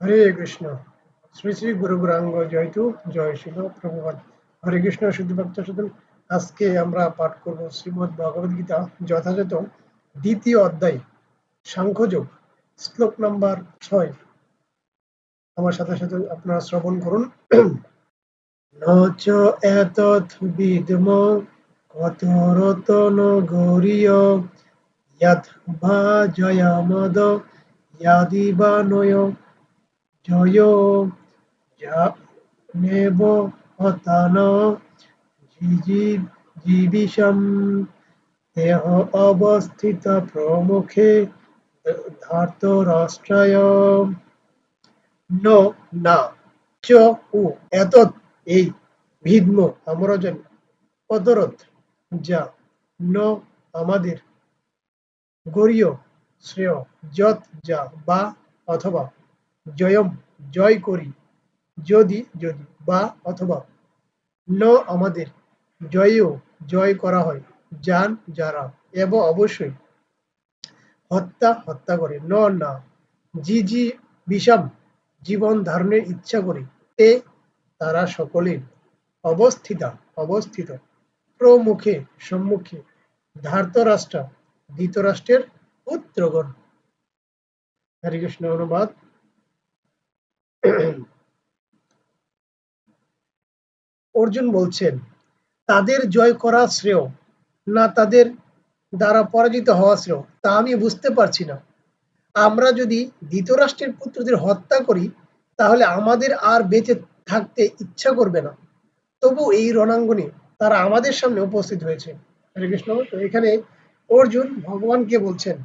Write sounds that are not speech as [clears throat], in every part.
হরে কৃষ্ণ। শ্রী শ্রী গুরু গুরাঙ্গ জয়তু জয় শিল, প্রভুপাদ। হরে কৃষ্ণ শুদ্ধভক্ত শুধু আজকে আমরা পাঠ করব শ্রীমদ ভগবদ গীতা যথাযথ দ্বিতীয় অধ্যায়, সাংখ্যযোগ, শ্লোক নাম্বার ছয়। আমার সাথে সাথে আপনারা শ্রবণ করুন। নচ এতৎ বিদ্ম, কত রতন গৌরীয়, ইয়াদ ভা জয়ামদ ইয়াদি বা নয়। জয় নেব জীবি- জীবিষম। দেহ অবস্থিত প্রমুখে ধার্ত রাষ্ট্রায়। ন, না, চ, উ, এতৎ এই ভিদ্ম আমরা জানি যা ন, আমাদের গরীয় শ্রেয়, যত যা বা অথবা জয়ম জয় করি। যদি যদি, বা অথবা ন আমাদের জয়ও জয় করা হয়, যান যারা। এবং অবশ্যই হত্যা হত্যা করে। ন, না। জি জি, বিষম জীবন ধারণের ইচ্ছা করে। তে তারা সকলে অবস্থিতা, অবস্থিত। প্রমুখে, সম্মুখে ধার্তরাষ্ট্র, ধৃতরাষ্ট্রের পুত্রগণ। হরে কৃষ্ণ, অনুবাদ। [clears throat] অর্জুন বলছেন, তাদের জয় করা শ্রেয়, না তাদের দ্বারা পরাজিত হওয়া শ্রেয়, তা আমি বুঝতে পারছি না। আমরা যদি ধৃতরাষ্ট্রের পুত্রদের হত্যা করি, তাহলে আমাদের আর বেঁচে থাকতে ইচ্ছা করবে না। তবু এই রণাঙ্গনে তারা আমাদের সামনে উপস্থিত হয়েছে। হরে কৃষ্ণ। এখানে অর্জুন ভগবানকে বলছেন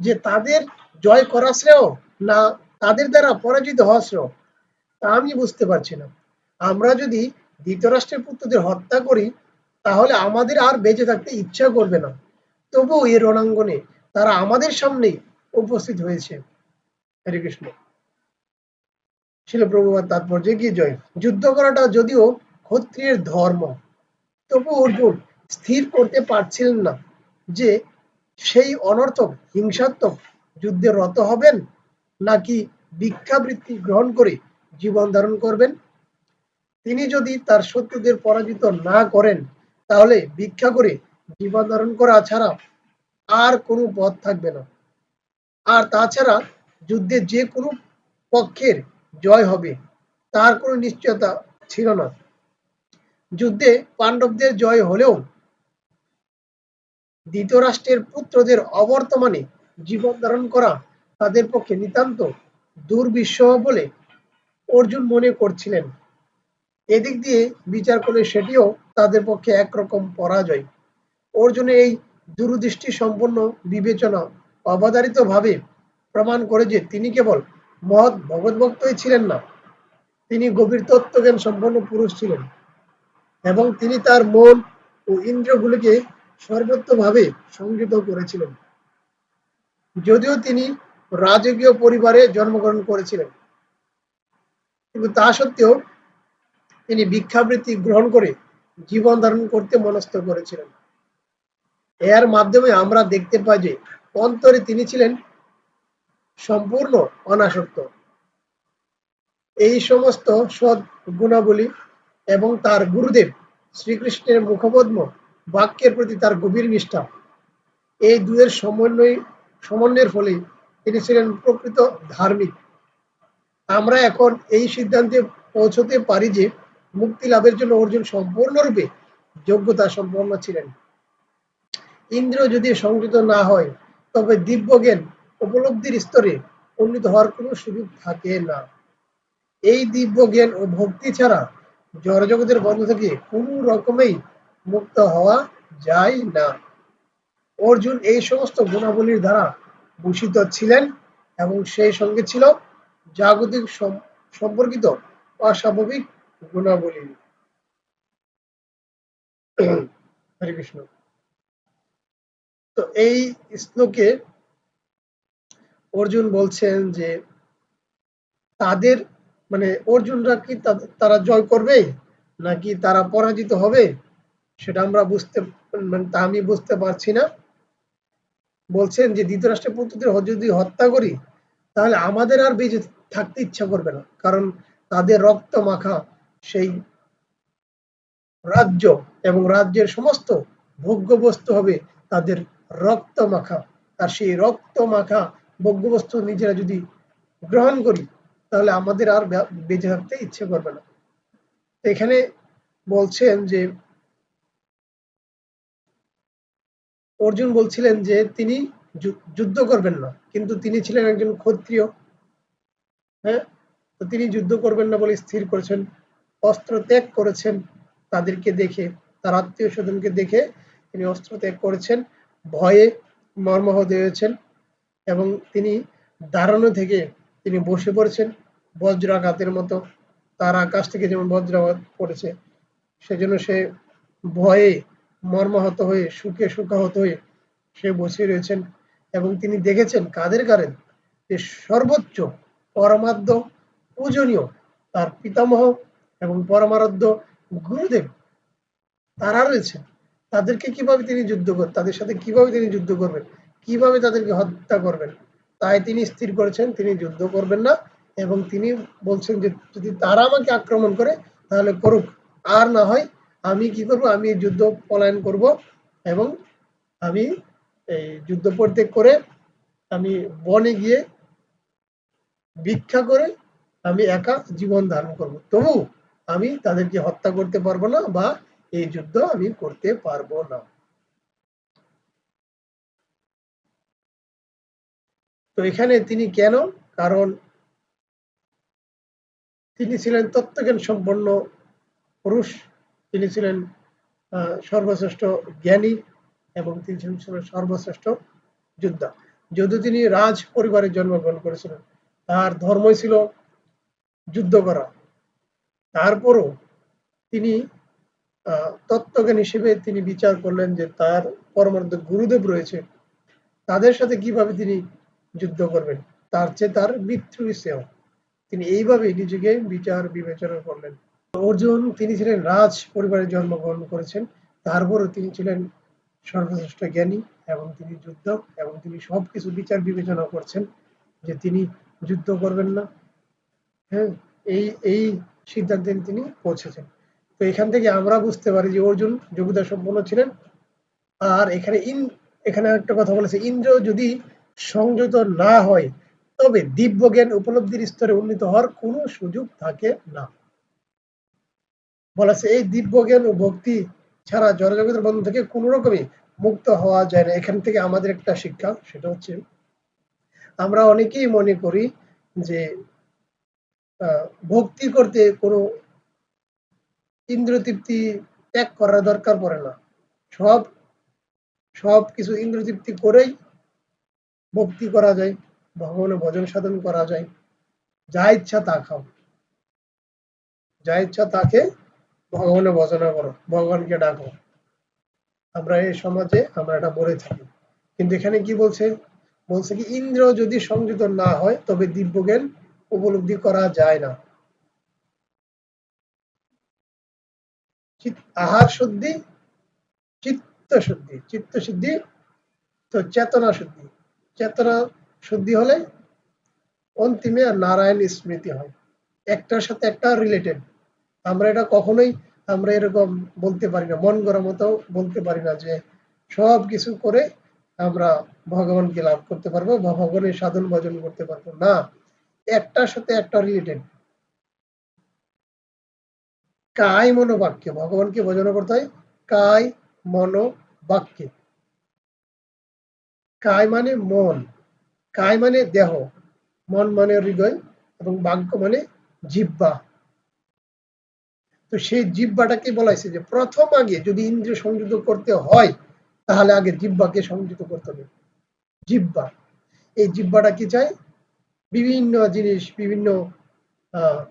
যে, তাদের জয় করা শ্রেয়, না তাদের দ্বারা পরাজিত শ্রেয় তা আমি বুঝতে পারছি না। আমরা যদি ধৃতরাষ্ট্রের পুত্রদের হত্যা করি, তাহলে আমাদের আর বেঁচে থাকতে ইচ্ছা করবে না। তবু এই রণাঙ্গনে তারা আমাদের সামনেই উপস্থিত হয়েছে। হরে কৃষ্ণ। ছিল প্রভুবাদ তাৎপর্য কি জয়। যুদ্ধ করাটা যদিও ক্ষত্রিয়ের ধর্ম তবু অর্জুন স্থির করতে পারছিলেন না যে সেই অনর্থক, হিংসাত্মক যুদ্ধে রত হবেন নাকি ভিক্ষাবৃত্তি গ্রহণ করে জীবন ধারণ করবেন? তিনি যদি তার শত্রুদের পরাজিত না করেন, তাহলে ভিক্ষা করে জীবন ধারণ করা ছাড়া আর কোনো পথ থাকবে না। আর তাছাড়া যুদ্ধে যে কোনো পক্ষের জয় হবে, তার কোনো নিশ্চয়তা ছিল না। যুদ্ধে পাণ্ডবদের জয় হলেও ধৃতরাষ্ট্রের পুত্রদের অবর্তমানে জীবন ধারণ করা তাদের পক্ষে নিতান্ত দুর্বিষহ বলে অর্জুন মনে করছিলেন। এদিক দিয়ে বিচার করলে সেটিও তাদের পক্ষে একরকম পরাজয়। অর্জুনের এই দূরদৃষ্টি সম্পন্ন বিবেচনা অবধারিত ভাবে প্রমাণ করে যে তিনি কেবল মহৎ ভগৎভক্তই ছিলেন না, তিনি গভীর তত্ত্বজ্ঞান সম্পন্ন পুরুষ ছিলেন এবং তিনি তার মন ও ইন্দ্রিয়গুলিকে সর্বত্রভাবে সংযত করেছিলেন। যদিও তিনি রাজকীয় পরিবারে জন্মগ্রহণ করেছিলেন। কিন্তু তা সত্ত্বেও তিনি ভিক্ষাবৃত্তি গ্রহণ করে জীবন ধারণ করতে মনস্থ করেছিলেন। এর মাধ্যমে আমরা দেখতে পাই যে অন্তরে তিনি ছিলেন সম্পূর্ণ অনাসক্ত। এই সমস্ত সৎ গুণাবলী এবং তার গুরুদেব শ্রীকৃষ্ণের মুখপদ্ম বাক্যের প্রতি তার গভীর নিষ্ঠা, এই দুয়ের সমন্বয় সমন্বয়ের ফলে তিনি ছিলেন প্রকৃত ধার্মিক। আমরা এখন এই সিদ্ধান্তে পৌঁছতে পারি যে মুক্তি লাভের জন্য অর্জুন সম্পূর্ণরূপে যোগ্যতা সম্পন্ন ছিলেন। ইন্দ্র যদি সংযত না হয়, তবে দিব্য জ্ঞান উপলব্ধির স্তরে উন্নীত হওয়ার কোনো সুযোগ থাকে না। এই দিব্য জ্ঞান ও ভক্তি ছাড়া জড়জগতের বন্ধ থেকে কোনো রকমেই মুক্ত হওয়া যায় না। অর্জুন এই সমস্ত গুণাবলীর দ্বারা ভূষিত ছিলেন এবং সেই সঙ্গে ছিল জাগতিক সম্পর্কিত অস্বাভাবিক গুণাবলী। হরে কৃষ্ণ। তো এই শ্লোকে অর্জুন বলছেন যে তাদের মানে অর্জুনরা কি তারা জয় করবে নাকি তারা পরাজিত হবে? সেটা আমরা বুঝতে মানে তা আমি বুঝতে পারছি না। বলছেন যে ধৃতরাষ্ট্রের পুত্রদের হ- যদি হত্যা করি, তাহলে আমাদের আর বেঁচে থাকতে ইচ্ছা করবে না। কারণ তাদের রক্ত মাখা সেই রাজ্য এবং রাজ্যের সমস্ত ভোগ্যবস্তু হবে তাদের রক্ত মাখা। আর সেই রক্ত মাখা ভোগ্যবস্তু নিজেরা যদি গ্রহণ করি, তাহলে আমাদের আর বেঁচে থাকতে ইচ্ছে করবে না। এখানে বলছেন যে অর্জুন বলছিলেন যে তিনি যুদ্ধ করবেন না, কিন্তু তিনি ছিলেন একজন ক্ষত্রিয়। হ্যাঁ? তো তিনি যুদ্ধ করবেন না বলে স্থির করেছেন, অস্ত্র ত্যাগ করেছেন তাদেরকে দেখে, তার আত্মীয় স্বজনকে দেখে তিনি অস্ত্র ত্যাগ করেছেন, ভয়ে মর্মাহত হয়েছেন এবং তিনি দাঁড়ানো থেকে তিনি বসে পড়েছেন বজ্রাঘাতের মতো। তার আকাশ থেকে যেমন বজ্রাঘাত পড়েছে, সেজন্য সে ভয়ে মর্মাহত হয়ে, সুখে সুখাহত হয়ে সে বসে রয়েছেন এবং তিনি দেখেছেন কাদের কারেন যে সর্বোচ্চ পরমাদ্য পূজনীয় তার পিতামহ এবং পরমারাধ্য গুরুদেব তারা রয়েছে তাদেরকে কীভাবে তিনি যুদ্ধ কর, তাদের সাথে কীভাবে তিনি যুদ্ধ করবেন? কীভাবে তাদেরকে হত্যা করবেন? তাই তিনি স্থির করেছেন, তিনি যুদ্ধ করবেন না এবং তিনি বলছেন যে যদি তারা আমাকে আক্রমণ করে, তাহলে করুক। আর না হয় আমি কি করব? আমি যুদ্ধ পলায়ন করব এবং আমি এই যুদ্ধ পরিত্যাগ করে আমি বনে গিয়ে ভিক্ষা করে আমি একা জীবন ধারণ করব। তবু আমি তাদেরকে হত্যা করতে পারব না বা এই যুদ্ধ আমি করতে পারব না। তো এখানে তিনি কেন? কারণ তিনি ছিলেন তত্ত্বজ্ঞান সম্পন্ন পুরুষ। তিনি ছিলেন সর্বশ্রেষ্ঠ জ্ঞানী এবং তিনি ছিলেন সর্বশ্রেষ্ঠ যোদ্ধা। যদিও তিনি রাজ পরিবারে জন্মগ্রহণ করেছিলেন, তার ধর্মই ছিল যুদ্ধ করা। তারপরও তিনি তত্ত্বজ্ঞান হিসেবে তিনি বিচার করলেন যে তার পরমার্থ গুরুদেব রয়েছে, তাদের সাথে কীভাবে তিনি যুদ্ধ করবেন? তার চেয়ে তার মৃত্যু শ্রেয় তিনি এইভাবে নিজেকে বিচার বিবেচনা করলেন। অর্জুন, তিনি ছিলেন রাজ পরিবারে জন্মগ্রহণ করেছেন। তারপরও তিনি ছিলেন সর্বশ্রেষ্ঠ জ্ঞানী এবং তিনি যুদ্ধ এবং তিনি সবকিছু বিচার বিবেচনা করছেন যে তিনি যুদ্ধ করবেন না। হ্যাঁ এই এই সিদ্ধান্তে তিনি পৌঁছেছেন। তো এখান থেকে আমরা বুঝতে পারি যে অর্জুন যোগ্যতা সম্পন্ন ছিলেন। আর এখানে ইন, এখানে একটা কথা বলেছে, ইন্দ্র যদি সংযত না হয়, তবে দিব্য জ্ঞান উপলব্ধির স্তরে উন্নীত হওয়ার কোনো সুযোগ থাকে না। বলেছে, এই দিব্য জ্ঞান ও ভক্তি ছাড়া জড়জগতের বন্ধন থেকে কোনো রকমই মুক্ত হওয়া যায় না। এখান থেকে আমাদের একটা শিক্ষা, সেটা হচ্ছে, আমরা অনেকেই মনে করি যে ভক্তি করতে কোনো ইন্দ্র তৃপ্তি ত্যাগ করার দরকার পড়ে না। সব সব কিছু ইন্দ্র তৃপ্তি করেই ভক্তি করা যায় ভগবানের ভজন সাধন করা যায়। যা ইচ্ছা তা খাও। যা ইচ্ছা তাকে ভগবানের ভজনা করো, ভগবানকে ডাকো। আমরা এই সমাজে আমরা এটা বলে থাকি। কিন্তু এখানে কি বলছে? বলছে কি, ইন্দ্র যদি সংযত না হয়, তবে দিব্য জ্ঞান উপলব্ধি করা যায় না। আহার শুদ্ধি, চিত্ত শুদ্ধি। চিত্ত শুদ্ধি তো চেতনা শুদ্ধি। চেতনা শুদ্ধি হলে অন্তিমে নারায়ণ স্মৃতি হয়। একটার সাথে একটা রিলেটেড আমরা এটা কখনোই আমরা এরকম বলতে পারি না, মন করার মতো বলতে পারি না যে সব কিছু করে আমরা ভগবানকে লাভ করতে পারব বা ভগবানের সাধন ভজন করতে পারব। না, একটার সাথে একটা রিলেটেড কায় মনোবাক্যে ভগবানকে ভজন করতে হয়, কায় মনো বাক্যে। কায় মানে মন, কায় মানে দেহ, মন মানে হৃদয় এবং বাক্য মানে জিব্বা তো সেই জিব্বাটাকে বলা হয়েছে যে প্রথম আগে যদি ইন্দ্রিয় সংযুক্ত করতে হয়, তাহলে আগে জিব্বাকে সংযুক্ত করতে হবে। জিব্বা এই জিব্বাটা কি চায়? বিভিন্ন জিনিস, বিভিন্ন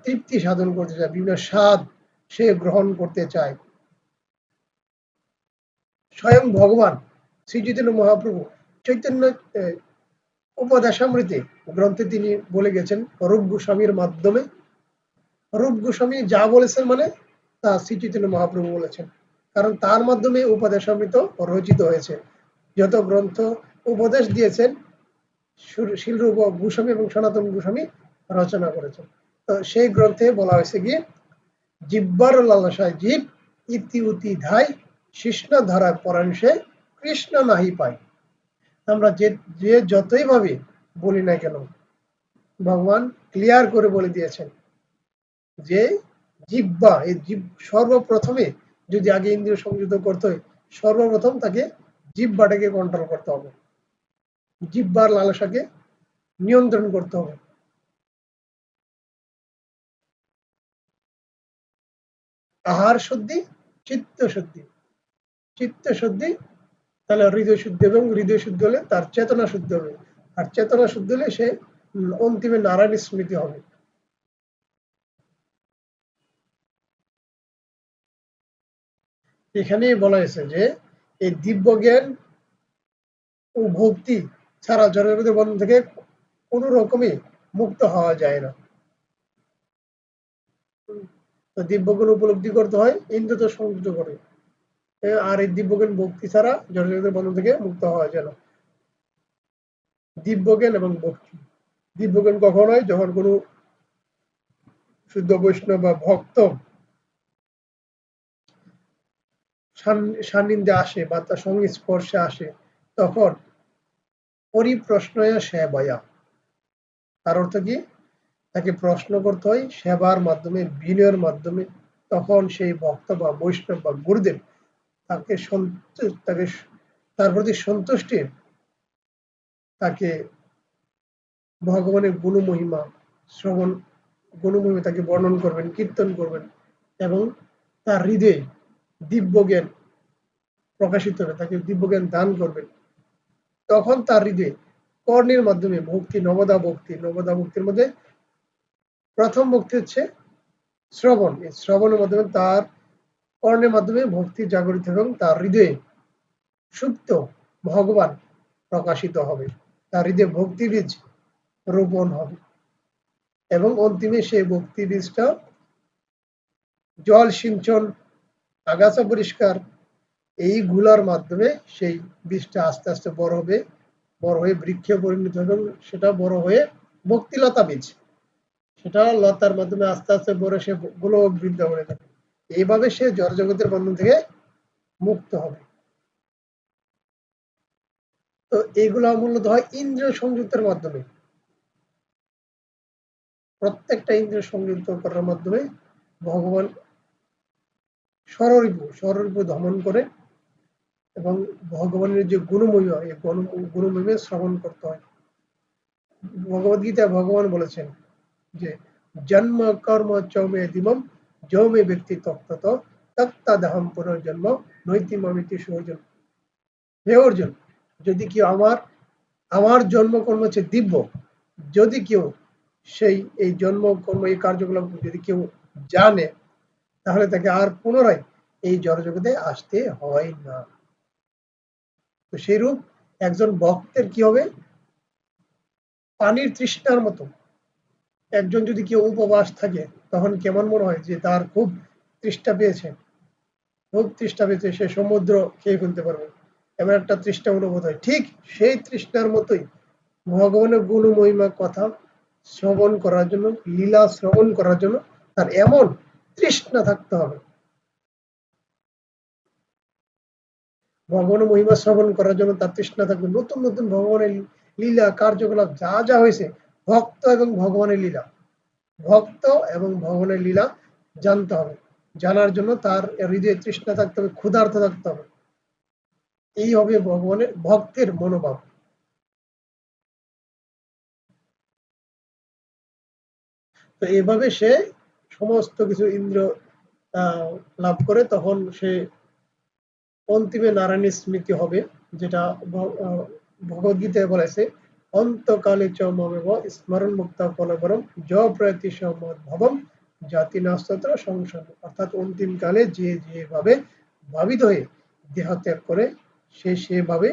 তৃপ্তি সাধন করতে চায়, বিভিন্ন স্বাদ সে গ্রহণ করতে চায়। স্বয়ং ভগবান শ্রী চৈতন্য মহাপ্রভু চৈতন্য উপদেশামৃতে গ্রন্থে তিনি বলে গেছেন রূপ গোস্বামীর মাধ্যমে। রূপ গোস্বামী যা বলেছেন মানে তা শ্রী চৈতন্য মহাপ্রভু বলেছেন। কারণ তার মাধ্যমে উপদেশামৃত রচিত হয়েছে। যত গ্রন্থ উপদেশ দিয়েছেন শিলরূপ গোস্বামী এবং সনাতন গোস্বামী রচনা করেছেন। তো সেই গ্রন্থে বলা হয়েছে কি জিব্বার লালসায় জীব ইতি উতি ধাই কৃষ্ণ ধারায় পরাণ সে কৃষ্ণ নাহি পাই আমরা যে যে যতই ভাবে, বলি না কেন, ভগবান ক্লিয়ার করে বলে দিয়েছেন যে জিব্বা এই জিব সর্বপ্রথমে যদি আগে ইন্দ্রিয় সংযুক্ত করতে হয়, সর্বপ্রথম তাকে জিব্বাটাকে কন্ট্রোল করতে হবে। জিব্বার লালসাকে নিয়ন্ত্রণ করতে হবে। আহার শুদ্ধি, চিত্ত শুদ্ধি। চিত্ত শুদ্ধি, তাহলে হৃদয় শুদ্ধি এবং হৃদয় শুদ্ধি হলে তার চেতনা শুদ্ধ হবে। আর চেতনা শুদ্ধ হলে সে অন্তিমে নারায়ণ স্মৃতি হবে। এখানে বলা হয়েছে যে এই দিব্য জ্ঞান ও ভক্তি ছাড়া জড়জগতের বন্ধন থেকে কোন রকমই মুক্ত হওয়া যায় না। তো দিব্যগুণ উপলব্ধি করতে হয়, ইন্দ্র তো সংযুক্ত করে। আর এই দিব্যজ্ঞান ভক্তি ছাড়া জড়জগতের বন্ধন থেকে মুক্ত হওয়া যায় না। দিব্যজ্ঞান এবং ভক্তি। দিব্যজ্ঞান কখন হয়? যখন কোনো শুদ্ধ বৈষ্ণব বা ভক্ত সান্নিধ্যে আসে বা তার সংস্পর্শে আসে, তখন পরিপ্রশ্নয়া সেবয়া। তার অর্থ কি? তাকে প্রশ্ন করতে হয় সেবার মাধ্যমে, বিনয়ের মাধ্যমে। তখন সেই ভক্ত বা বৈষ্ণব বা গুরুদেব তাকে তাকে তার প্রতি সন্তুষ্টি তাকে ভগবানের গুণমহিমা শ্রবণ গুণমহিমা তাকে বর্ণন করবেন, কীর্তন করবেন এবং তার হৃদয়ে দিব্য জ্ঞান প্রকাশিত হবে, তাকে দিব্য জ্ঞান দান করবেন। তখন তার হৃদয়ে কর্ণের মাধ্যমে ভক্তি, নবদা ভক্তি, নবদা ভক্তির মধ্যে প্রথম ভক্তি হচ্ছে শ্রবণ। এই শ্রবণের মাধ্যমে তার কর্ণের মাধ্যমে ভক্তি জাগরিত এবং তার হৃদয়ে সুপ্ত ভগবান প্রকাশিত হবে। তার হৃদয়ে ভক্তি বীজ রোপণ হবে এবং অন্তিমে সেই ভক্তি বীজটা জল সিঞ্চন আগাছা পরিষ্কার এইগুলার মাধ্যমে সেই বীজটা আস্তে আস্তে বড় হবে, বড় হয়ে বৃক্ষে পরিণত হবে এবং সেটা বড় হয়ে ভক্তিলতা বীজ, সেটা লতার মাধ্যমে আস্তে আস্তে বড় সে গোলক বৃন্দাবনে থাকে এইভাবে সে জড়জগতের বন্ধন থেকে মুক্ত হবে। তো এইগুলো মূলত হয় ইন্দ্রিয় সংযুক্তের মাধ্যমে। প্রত্যেকটা ইন্দ্রিয় সংযুক্ত করার মাধ্যমে ভগবান স্বরূপ স্বরূপ দমন করে এবং ভগবানের যে গুণমহিমা এই গুণমহিমে শ্রবণ করতে হয়। ভগবদ গীতায় ভগবান বলেছেন যে, জন্ম কর্ম চৌমে দিমম, যৌমে ব্যক্তি তত্ত্বত তত্তাদহম পুনর্জন্ম নৈতিমামিতি সুর্জন হে অর্জুন, যদি কেউ আমার আমার জন্মকর্ম হচ্ছে দিব্য, যদি কেউ সেই, এই জন্মকর্ম, এই কার্যকলাপ যদি কেউ জানে তাহলে তাকে আর পুনরায় এই জড়জগতে আসতে হয় না। তো সেইরূপ একজন ভক্তের কি হবে? পানির তৃষ্ণার মতো। একজন যদি কেউ উপবাস থাকে, তখন কেমন মনে হয় যে তার খুব তৃষ্ণা পেয়েছে? খুব তৃষ্ণা পেয়েছে, সে সমুদ্র খেয়ে ফেলতে পারবে। এমন একটা তৃষ্ণা অনুভূত হয়। ঠিক সেই তৃষ্ণার মতোই ভগবানের গুণ মহিমা কথা শ্রবণ করার জন্য, লীলা শ্রবণ করার জন্য তার এমন তৃষ্ণা থাকতে হবে। ভগবানের মহিমা শ্রবণ করার জন্য তার তৃষ্ণা থাকবে। নতুন নতুন ভগবানের লীলা, কার্যকলাপ যা যা হয়েছে, ভক্ত এবং ভগবানের লীলা। ভক্ত এবং ভগবানের লীলা জানতে হবে। জানার জন্য তার হৃদয়ে তৃষ্ণা থাকতে হবে ক্ষুধার্থ থাকতে হবে। এই হবে ভগবানের ভক্তের মনোভাব। তো এইভাবে সে সমস্ত কিছু ইন্দ্র লাভ করে, তখন সে অন্তিমে নারায়ণের স্মৃতি হবে, যেটা ভগবদ্গীতায় বলেছে অন্তকালে চ মমেব স্মরণ মুক্ত ফলবরম জ প্রয়তি ভবম, জাতি নাস্তত্র সংসার অর্থাৎ অন্তিম কালে যে যেভাবে ভাবিত হয়ে দেহ ত্যাগ করে, সে সেভাবে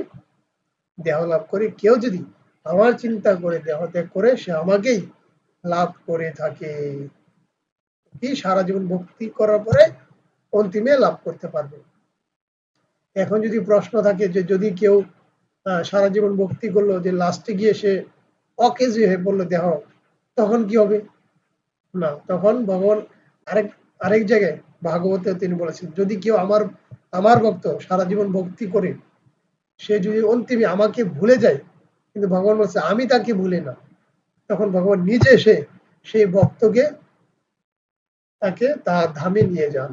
দেহ লাভ করে। কেউ যদি আমার চিন্তা করে দেহ ত্যাগ করে, সে আমাকেই লাভ করে থাকে। কি সারা জীবন ভক্তি করার পরে অন্তিমে লাভ করতে পারবে। এখন যদি প্রশ্ন থাকে যে যদি কেউ সারা জীবন ভক্তি করল, যে লাস্টে গিয়ে সে অকেজি হয়ে পড়ল দেহ, তখন কি হবে? না, তখন ভগবান আরেক আরেক জায়গায় ভাগবতে তিনি বলেছেন, যদি কেউ আমার আমার ভক্ত সারা জীবন ভক্তি করে, সে যদি অন্তিমে আমাকে ভুলে যায়, কিন্তু ভগবান বলছে, আমি তাকে ভুলি না। তখন ভগবান নিজে এসে সেই ভক্তকে তাকে তার ধামে নিয়ে যান।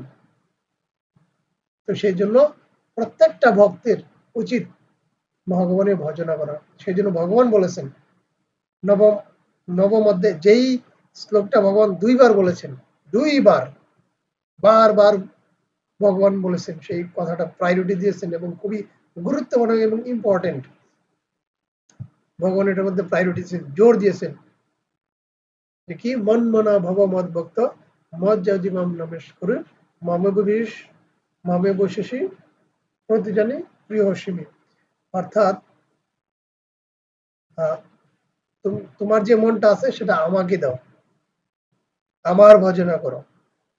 তো সেই জন্য প্রত্যেকটা ভক্তের উচিত ভগবানের ভজনা করা। সেই জন্য ভগবান বলেছেন, নবম নবম যেই শ্লোকটা ভগবান দুইবার বলেছেন, দুইবার, বারবার ভগবান বলেছেন, সেই কথাটা প্রায়োরিটি দিয়েছেন এবং খুবই গুরুত্বপূর্ণ এবং ইম্পর্টেন্ট ভগবান এটার মধ্যে প্রায়োরিটি জোর দিয়েছেন। যে কি মন মনা ভব মদ ভক্ত মদ যাজি মাম নমেশ করুন মামে বিষ মামে বৈশেষী প্রতিজানে প্রিয় হসিমি অর্থাৎ তোমার যে মনটা আছে সেটা আমাকে দাও। আমার ভজনা করো।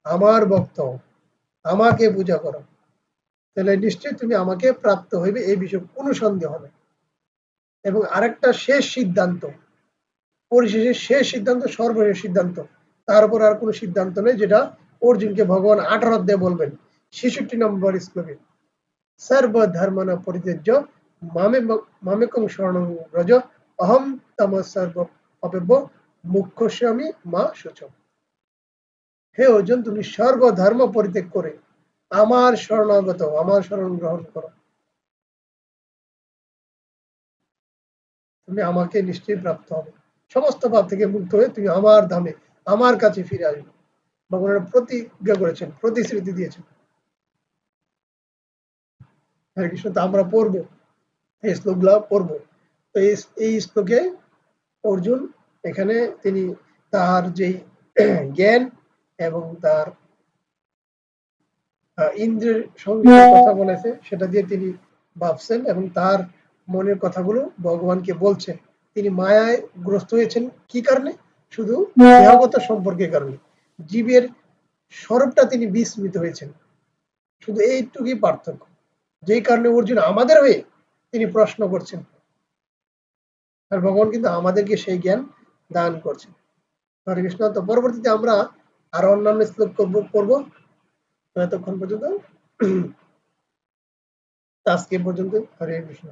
আমার ভক্ত আমাকে পূজা করো। তাহলে নিশ্চয়ই তুমি আমাকে প্রাপ্ত হইবে, এই বিষয়ে কোনো সন্দেহ নেই। এবং আরেকটা শেষ সিদ্ধান্ত, পরিশেষে শেষ সিদ্ধান্ত, সর্বশেষ সিদ্ধান্ত। তার উপর আর কোনো সিদ্ধান্ত নেই, যেটা অর্জুনকে ভগবান আঠারো অধ্যায়ে বলবেন। ছেষট্টি নম্বর শ্লোকে সর্ব ধর্মনা পরিত্যাজ্য, মামে মামেকং শরণং ব্রজ অহম তম সর্ব অপেব্য মুখ্যস্বামী মা সূচক হে অর্জুন, তুমি সর্ব ধর্ম পরিত্যাগ করে আমার শরণাগত, আমার শরণ গ্রহণ করো। তুমি আমাকে নিশ্চয়ই প্রাপ্ত হবে। সমস্ত পাপ থেকে মুক্ত হয়ে তুমি আমার ধামে আমার কাছে ফিরে আসবে। ভগবানের প্রতিজ্ঞা করেছেন, প্রতিশ্রুতি দিয়েছেন। হরে কৃষ্ণ, তা আমরা পড়ব, এই শ্লোকগুলা পড়ব। তো এই শ্লোকে অর্জুন এখানে তিনি তার যেই জ্ঞান এবং তার ইন্দ্রের সঙ্গে কথা বলেছে, সেটা দিয়ে তিনি ভাবছেন এবং তার মনের কথাগুলো ভগবানকে বলছেন। তিনি মায়ায় গ্রস্ত হয়েছেন কি কারণে? শুধু দেহগত সম্পর্কের কারণে। জীবের স্বরূপটা তিনি বিস্মিত হয়েছেন। শুধু এইটুকুই পার্থক্য। যেই কারণে অর্জুন আমাদের হয়ে তিনি প্রশ্ন করছেন। আর ভগবান কিন্তু আমাদেরকে সেই জ্ঞান দান করছেন। হরে কৃষ্ণ তো পরবর্তীতে আমরা আরও অন্যান্য শ্লোক করব এতক্ষণ পর্যন্ত [clears throat] আজকে পর্যন্ত হরে কৃষ্ণ।